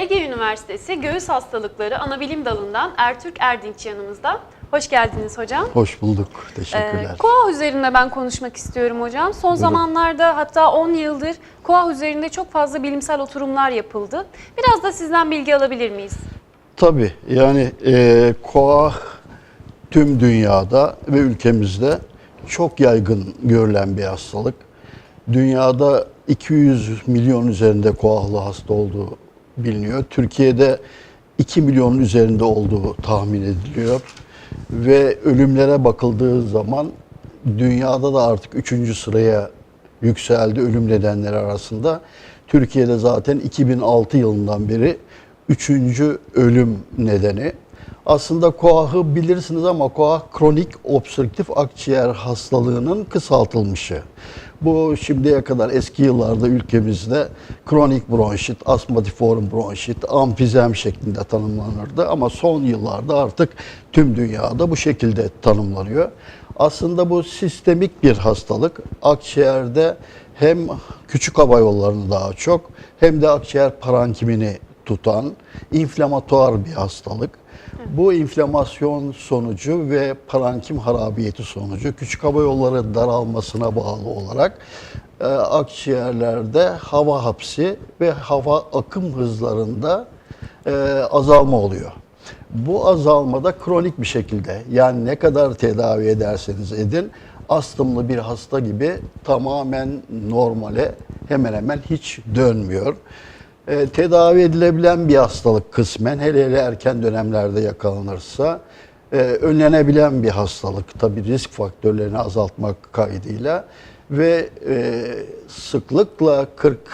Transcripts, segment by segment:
Ege Üniversitesi Göğüs Hastalıkları Anabilim Dalı'ndan Ertürk Erdinç yanımızda. Hoş geldiniz hocam. Hoş bulduk. Ee, Teşekkürler. koa üzerinde ben konuşmak istiyorum hocam. Son zamanlarda hatta 10 yıldır koa üzerinde çok fazla bilimsel oturumlar yapıldı. Biraz da sizden bilgi alabilir miyiz? Tabii yani e, koah tüm dünyada ve ülkemizde çok yaygın görülen bir hastalık. Dünyada 200 milyon üzerinde koahlı hasta olduğu biliniyor. Türkiye'de 2 milyonun üzerinde olduğu tahmin ediliyor. Ve ölümlere bakıldığı zaman dünyada da artık 3. sıraya yükseldi ölüm nedenleri arasında. Türkiye'de zaten 2006 yılından beri üçüncü ölüm nedeni. Aslında koahı bilirsiniz ama koah kronik obstrüktif akciğer hastalığının kısaltılmışı. Bu şimdiye kadar eski yıllarda ülkemizde kronik bronşit, astmatiform bronşit, amfizem şeklinde tanımlanırdı ama son yıllarda artık tüm dünyada bu şekilde tanımlanıyor. Aslında bu sistemik bir hastalık. Akciğerde hem küçük hava yollarını daha çok hem de akciğer parankimini tutan inflamatuar bir hastalık. Bu inflamasyon sonucu ve parankim harabiyeti sonucu küçük hava yolları daralmasına bağlı olarak e, akciğerlerde hava hapsi ve hava akım hızlarında e, azalma oluyor. Bu azalmada kronik bir şekilde yani ne kadar tedavi ederseniz edin astımlı bir hasta gibi tamamen normale hemen hemen hiç dönmüyor. E, tedavi edilebilen bir hastalık kısmen hele hele erken dönemlerde yakalanırsa e, önlenebilen bir hastalık tabii risk faktörlerini azaltmak kaydıyla ve e, sıklıkla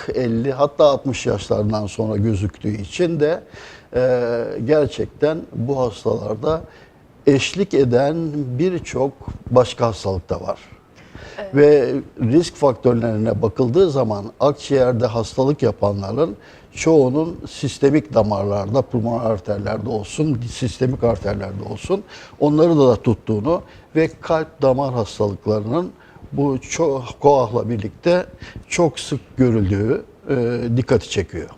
40-50 hatta 60 yaşlarından sonra gözüktüğü için de e, gerçekten bu hastalarda eşlik eden birçok başka hastalık da var. Ve risk faktörlerine bakıldığı zaman akciğerde hastalık yapanların çoğunun sistemik damarlarda, pulmoner arterlerde olsun, sistemik arterlerde olsun onları da tuttuğunu ve kalp damar hastalıklarının bu çok koahla birlikte çok sık görüldüğü e, dikkati çekiyor.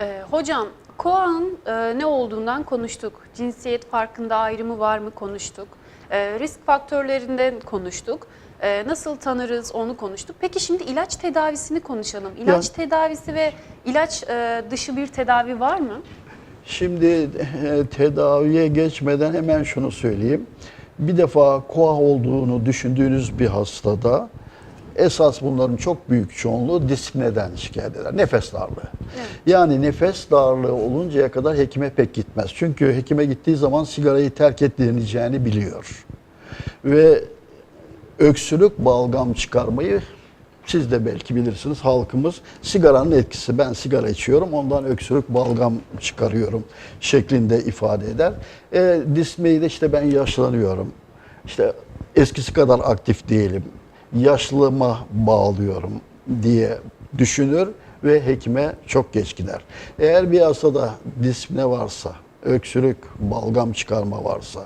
Ee, hocam koa'nın e, ne olduğundan konuştuk. Cinsiyet farkında ayrımı var mı konuştuk. Ee, risk faktörlerinden konuştuk. Ee, nasıl tanırız onu konuştuk. Peki şimdi ilaç tedavisini konuşalım. İlaç Ya- tedavisi ve ilaç e, dışı bir tedavi var mı? Şimdi e, tedaviye geçmeden hemen şunu söyleyeyim. Bir defa koah olduğunu düşündüğünüz bir hastada esas bunların çok büyük çoğunluğu dispneden şikayet eder. Nefes darlığı. Yani nefes darlığı oluncaya kadar hekime pek gitmez. Çünkü hekime gittiği zaman sigarayı terk edileceğini biliyor. Ve öksürük balgam çıkarmayı siz de belki bilirsiniz halkımız sigaranın etkisi ben sigara içiyorum ondan öksürük balgam çıkarıyorum şeklinde ifade eder. E, dismeyi de işte ben yaşlanıyorum işte eskisi kadar aktif değilim yaşlılığıma bağlıyorum diye düşünür ve hekime çok geç gider. Eğer bir hastada dispne varsa öksürük, balgam çıkarma varsa,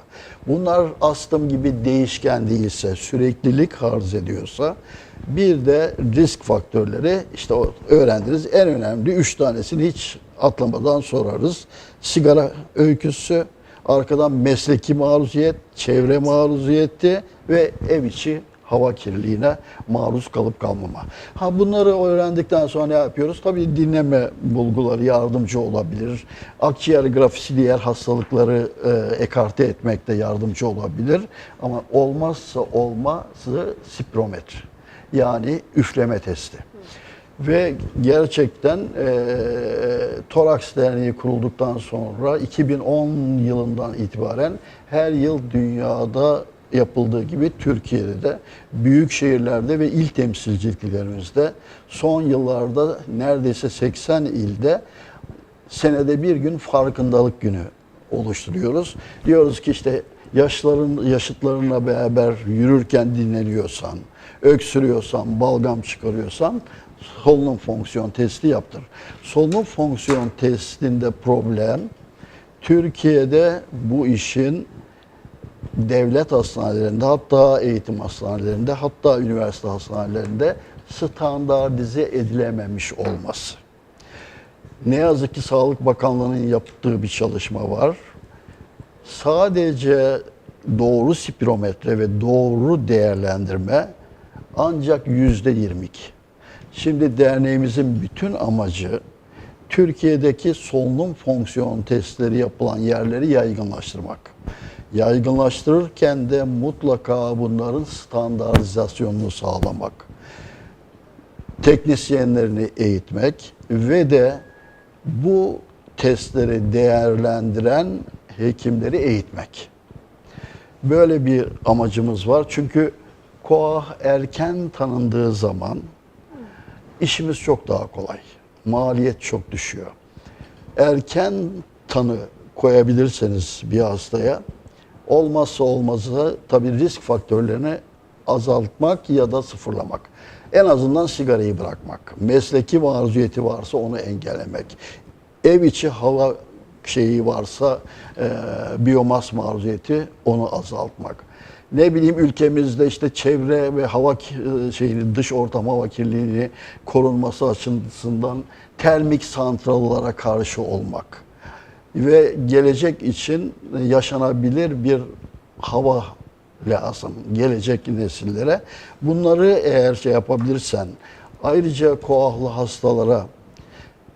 bunlar astım gibi değişken değilse, süreklilik arz ediyorsa, bir de risk faktörleri işte öğrendiniz en önemli üç tanesini hiç atlamadan sorarız. Sigara öyküsü, arkadan mesleki maruziyet, çevre maruziyeti ve ev içi hava kirliliğine maruz kalıp kalmama. Ha bunları öğrendikten sonra yapıyoruz? Tabii dinleme bulguları yardımcı olabilir. Akciğer grafisi diğer hastalıkları e, ekarte etmekte yardımcı olabilir. Ama olmazsa olmazı spirometre. Yani üfleme testi. Ve gerçekten e, Toraks Derneği kurulduktan sonra 2010 yılından itibaren her yıl dünyada yapıldığı gibi Türkiye'de de büyük şehirlerde ve il temsilciliklerimizde son yıllarda neredeyse 80 ilde senede bir gün farkındalık günü oluşturuyoruz. Diyoruz ki işte yaşların yaşıtlarına beraber yürürken dinleniyorsan, öksürüyorsan, balgam çıkarıyorsan solunum fonksiyon testi yaptır. Solunum fonksiyon testinde problem Türkiye'de bu işin devlet hastanelerinde hatta eğitim hastanelerinde hatta üniversite hastanelerinde standartize edilememiş olması. Ne yazık ki Sağlık Bakanlığı'nın yaptığı bir çalışma var. Sadece doğru spirometre ve doğru değerlendirme ancak yüzde 22. Şimdi derneğimizin bütün amacı Türkiye'deki solunum fonksiyon testleri yapılan yerleri yaygınlaştırmak. Yaygınlaştırırken de mutlaka bunların standartizasyonunu sağlamak teknisyenlerini eğitmek ve de bu testleri değerlendiren hekimleri eğitmek. Böyle bir amacımız var. Çünkü koah erken tanındığı zaman işimiz çok daha kolay. Maliyet çok düşüyor. Erken tanı koyabilirseniz bir hastaya olmazsa olmazı tabii risk faktörlerini azaltmak ya da sıfırlamak. En azından sigarayı bırakmak. Mesleki maruziyeti varsa onu engellemek. Ev içi hava şeyi varsa e, biyomas maruziyeti onu azaltmak. Ne bileyim ülkemizde işte çevre ve hava e, şeyini dış ortam hava kirliliğini korunması açısından termik santrallara karşı olmak ve gelecek için yaşanabilir bir hava lazım gelecek nesillere. Bunları eğer şey yapabilirsen ayrıca koahlı hastalara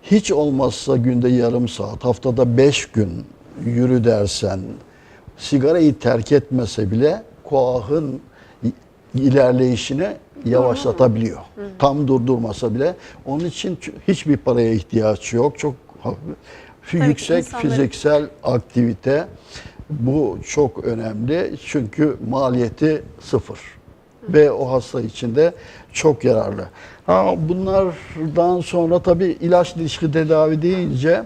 hiç olmazsa günde yarım saat, haftada beş gün yürü dersen, sigarayı terk etmese bile koahın ilerleyişini yavaşlatabiliyor. Tam durdurmasa bile. Onun için hiçbir paraya ihtiyaç yok. Çok ki yüksek insanların- fiziksel aktivite bu çok önemli. Çünkü maliyeti sıfır. Ve o hasta için de çok yararlı. Ha, bunlardan sonra tabii ilaç ilişki tedavi deyince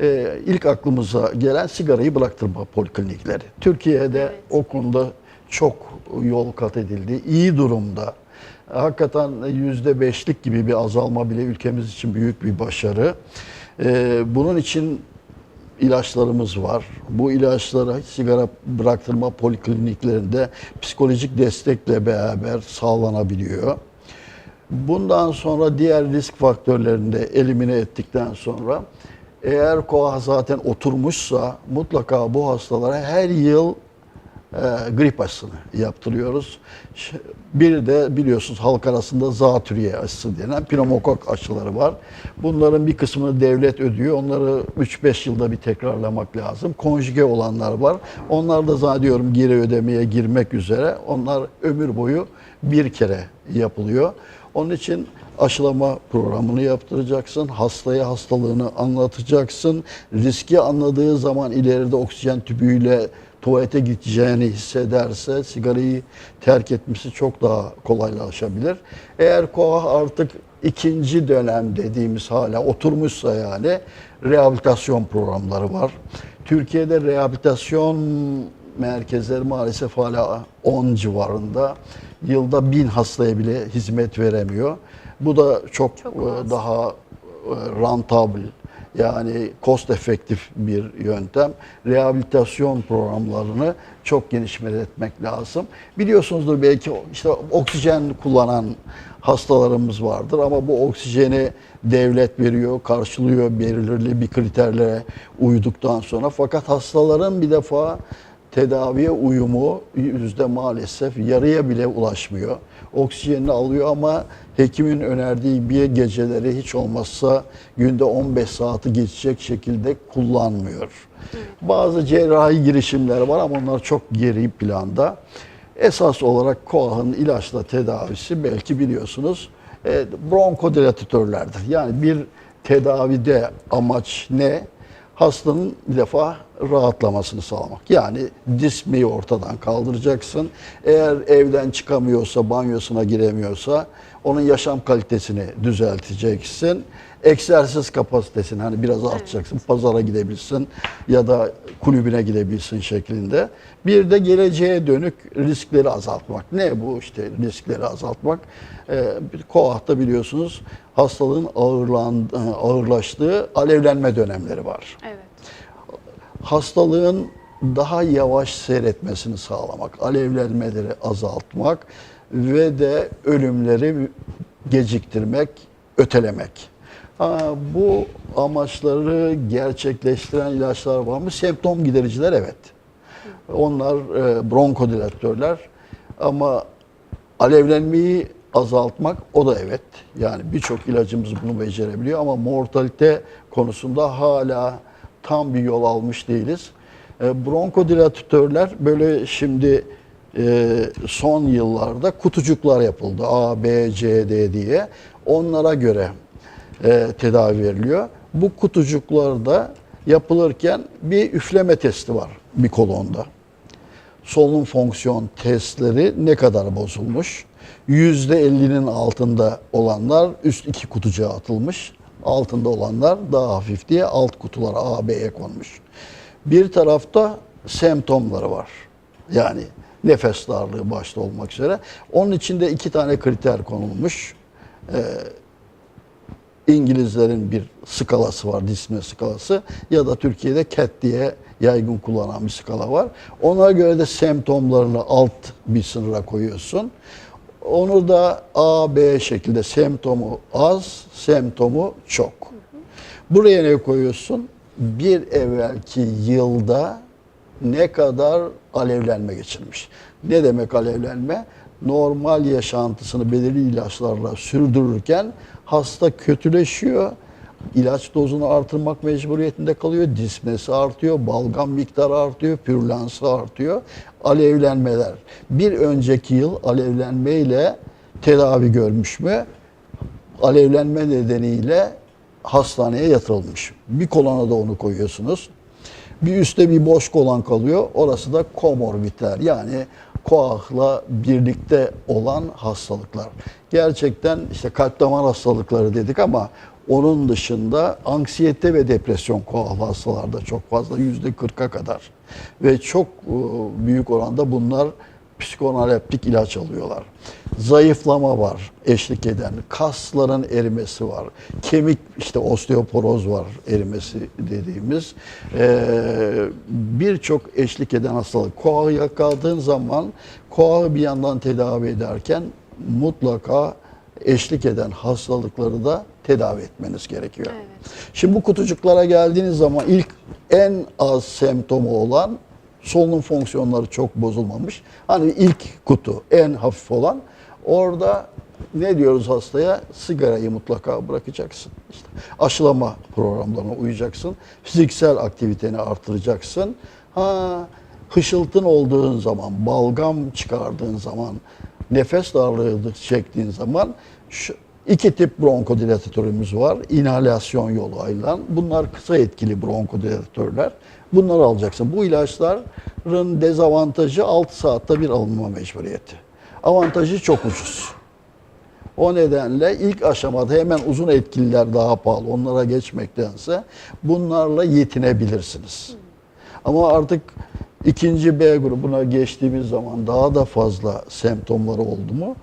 e, ilk aklımıza gelen sigarayı bıraktırma poliklinikleri. Türkiye'de Evet. o konuda çok yol kat edildi. İyi durumda. Hakikaten yüzde beşlik gibi bir azalma bile ülkemiz için büyük bir başarı. Ee, bunun için ilaçlarımız var. Bu ilaçlara sigara bıraktırma polikliniklerinde psikolojik destekle beraber sağlanabiliyor. Bundan sonra diğer risk faktörlerini de elimine ettikten sonra eğer koa zaten oturmuşsa mutlaka bu hastalara her yıl e, grip aşısını yaptırıyoruz. Bir de biliyorsunuz halk arasında zatürre aşısı denen pneumokok aşıları var. Bunların bir kısmını devlet ödüyor. Onları 3-5 yılda bir tekrarlamak lazım. Konjüge olanlar var. Onlar da zannediyorum geri ödemeye girmek üzere. Onlar ömür boyu bir kere yapılıyor. Onun için aşılama programını yaptıracaksın. Hastaya hastalığını anlatacaksın. Riski anladığı zaman ileride oksijen tüpüyle tuvalete gideceğini hissederse sigarayı terk etmesi çok daha kolaylaşabilir. Eğer koah artık ikinci dönem dediğimiz hala oturmuşsa yani rehabilitasyon programları var. Türkiye'de rehabilitasyon merkezleri maalesef hala 10 civarında. Yılda bin hastaya bile hizmet veremiyor. Bu da çok, Çok e, daha e, rentable yani cost efektif bir yöntem. Rehabilitasyon programlarını çok genişletmek lazım. Biliyorsunuzdur belki işte oksijen kullanan hastalarımız vardır ama bu oksijeni devlet veriyor, karşılıyor belirli bir kriterlere uyduktan sonra. Fakat hastaların bir defa tedaviye uyumu yüzde maalesef yarıya bile ulaşmıyor. Oksijenini alıyor ama hekimin önerdiği bir geceleri hiç olmazsa günde 15 saati geçecek şekilde kullanmıyor. Bazı cerrahi girişimler var ama onlar çok geri planda. Esas olarak koahın ilaçla tedavisi belki biliyorsunuz e, bronkodilatatörlerdir. Yani bir tedavide amaç ne? Hastanın bir defa rahatlamasını sağlamak. Yani dismeyi ortadan kaldıracaksın. Eğer evden çıkamıyorsa, banyosuna giremiyorsa onun yaşam kalitesini düzelteceksin. Egzersiz kapasitesini hani biraz artacaksın. Pazara gidebilsin ya da kulübüne gidebilsin şeklinde. Bir de geleceğe dönük riskleri azaltmak. Ne bu işte riskleri azaltmak? Ee, koahta biliyorsunuz hastalığın ağırlan, ağırlaştığı alevlenme dönemleri var Evet. hastalığın daha yavaş seyretmesini sağlamak, alevlenmeleri azaltmak ve de ölümleri geciktirmek, ötelemek. Bu amaçları gerçekleştiren ilaçlar var mı? Semptom gidericiler evet. Onlar e, bronkodilatörler ama alevlenmeyi azaltmak o da evet. Yani birçok ilacımız bunu becerebiliyor ama mortalite konusunda hala tam bir yol almış değiliz. E, bronkodilatörler böyle şimdi e, son yıllarda kutucuklar yapıldı. A, B, C, D diye. Onlara göre e, tedavi veriliyor. Bu kutucuklarda yapılırken bir üfleme testi var bir kolonda solunum fonksiyon testleri ne kadar bozulmuş? %50'nin altında olanlar üst iki kutucuğa atılmış. Altında olanlar daha hafif diye alt kutulara A, B'ye konmuş. Bir tarafta semptomları var. Yani nefes darlığı başta olmak üzere. Onun içinde iki tane kriter konulmuş. İngilizlerin bir skalası var, disme skalası ya da Türkiye'de CAT diye yaygın kullanılan bir skala var. Ona göre de semptomlarını alt bir sınıra koyuyorsun. Onu da A, B şekilde semptomu az, semptomu çok. Buraya ne koyuyorsun? Bir evvelki yılda ne kadar alevlenme geçirmiş. Ne demek alevlenme? Normal yaşantısını belirli ilaçlarla sürdürürken hasta kötüleşiyor. İlaç dozunu artırmak mecburiyetinde kalıyor. Dismesi artıyor, balgam miktarı artıyor, pürlansı artıyor. Alevlenmeler. Bir önceki yıl alevlenmeyle tedavi görmüş mü? alevlenme nedeniyle hastaneye yatırılmış. Bir kolona da onu koyuyorsunuz. Bir üstte bir boş kolan kalıyor. Orası da komorbidler yani koahla birlikte olan hastalıklar. Gerçekten işte kalp damar hastalıkları dedik ama onun dışında anksiyete ve depresyon koahlı hastalarda çok fazla yüzde 40'a kadar ve çok e, büyük oranda bunlar psikoanalitik ilaç alıyorlar. Zayıflama var eşlik eden, kasların erimesi var, kemik işte osteoporoz var erimesi dediğimiz. Ee, Birçok eşlik eden hastalık. Koağı yakaladığın zaman koağı bir yandan tedavi ederken mutlaka eşlik eden hastalıkları da tedavi etmeniz gerekiyor. Evet. Şimdi bu kutucuklara geldiğiniz zaman ilk en az semptomu olan solunum fonksiyonları çok bozulmamış. Hani ilk kutu en hafif olan orada ne diyoruz hastaya? Sigarayı mutlaka bırakacaksın. İşte aşılama programlarına uyacaksın. Fiziksel aktiviteni artıracaksın. Ha, hışıltın olduğun zaman, balgam çıkardığın zaman, nefes darlığı çektiğin zaman şu iki tip bronkodilatatörümüz var. İnhalasyon yolu ayrılan. Bunlar kısa etkili bronkodilatörler. Bunları alacaksın. Bu ilaçların dezavantajı 6 saatte bir alınma mecburiyeti. Avantajı çok ucuz. O nedenle ilk aşamada hemen uzun etkililer daha pahalı. Onlara geçmektense bunlarla yetinebilirsiniz. Ama artık ikinci B grubuna geçtiğimiz zaman daha da fazla semptomları oldu mu?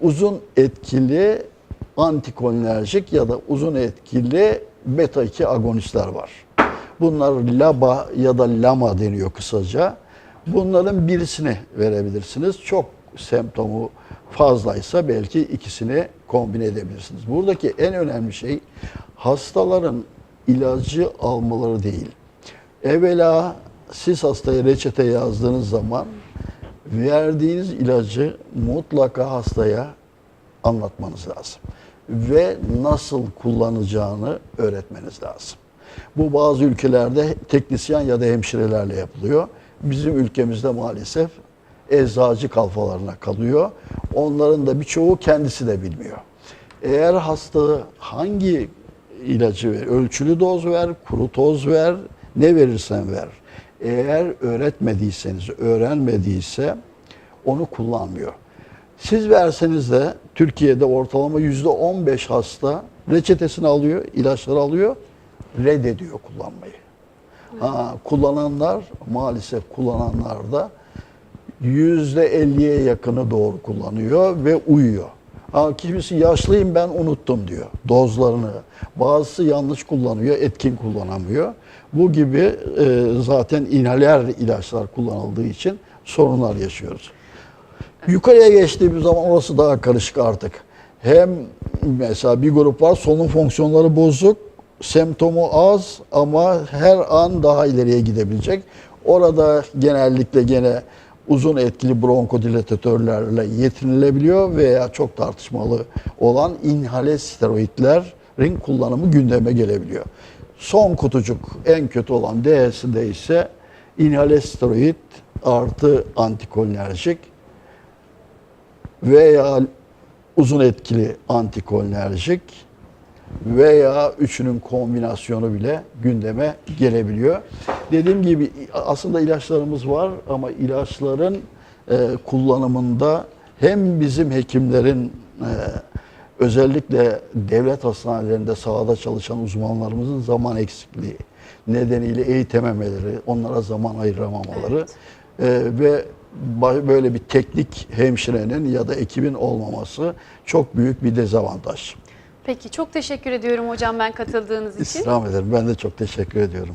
Uzun etkili antikolinerjik ya da uzun etkili beta 2 agonistler var. Bunlar LABA ya da LAMA deniyor kısaca. Bunların birisini verebilirsiniz. Çok semptomu fazlaysa belki ikisini kombine edebilirsiniz. Buradaki en önemli şey hastaların ilacı almaları değil. Evvela siz hastaya reçete yazdığınız zaman verdiğiniz ilacı mutlaka hastaya anlatmanız lazım. Ve nasıl kullanacağını öğretmeniz lazım. Bu bazı ülkelerde teknisyen ya da hemşirelerle yapılıyor. Bizim ülkemizde maalesef eczacı kalfalarına kalıyor. Onların da birçoğu kendisi de bilmiyor. Eğer hasta hangi ilacı ver, ölçülü doz ver, kuru toz ver, ne verirsen ver. Eğer öğretmediyseniz, öğrenmediyse onu kullanmıyor. Siz verseniz de Türkiye'de ortalama yüzde 15 hasta reçetesini alıyor, ilaçları alıyor, reddediyor kullanmayı. Ha, kullananlar maalesef kullananlar da yüzde 50'ye yakını doğru kullanıyor ve uyuyor. Ha, kimisi yaşlıyım ben unuttum diyor dozlarını. Bazısı yanlış kullanıyor, etkin kullanamıyor. Bu gibi e, zaten inhaler ilaçlar kullanıldığı için sorunlar yaşıyoruz. Yukarıya geçtiğimiz zaman orası daha karışık artık. hem mesela bir grup var solunum fonksiyonları bozuk, semptomu az ama her an daha ileriye gidebilecek. Orada genellikle gene uzun etkili bronkodilatatörlerle yetinilebiliyor veya çok tartışmalı olan inhale steroidlerin kullanımı gündeme gelebiliyor. Son kutucuk en kötü olan D'sinde ise inhale steroid artı antikolinerjik veya uzun etkili antikolinerjik veya üçünün kombinasyonu bile gündeme gelebiliyor. Dediğim gibi aslında ilaçlarımız var ama ilaçların e, kullanımında hem bizim hekimlerin e, özellikle devlet hastanelerinde sahada çalışan uzmanlarımızın zaman eksikliği nedeniyle eğitememeleri, onlara zaman ayıramamaları e, ve böyle bir teknik hemşirenin ya da ekibin olmaması çok büyük bir dezavantaj. Peki çok teşekkür ediyorum hocam ben katıldığınız için. İstirham ederim. Ben de çok teşekkür ediyorum.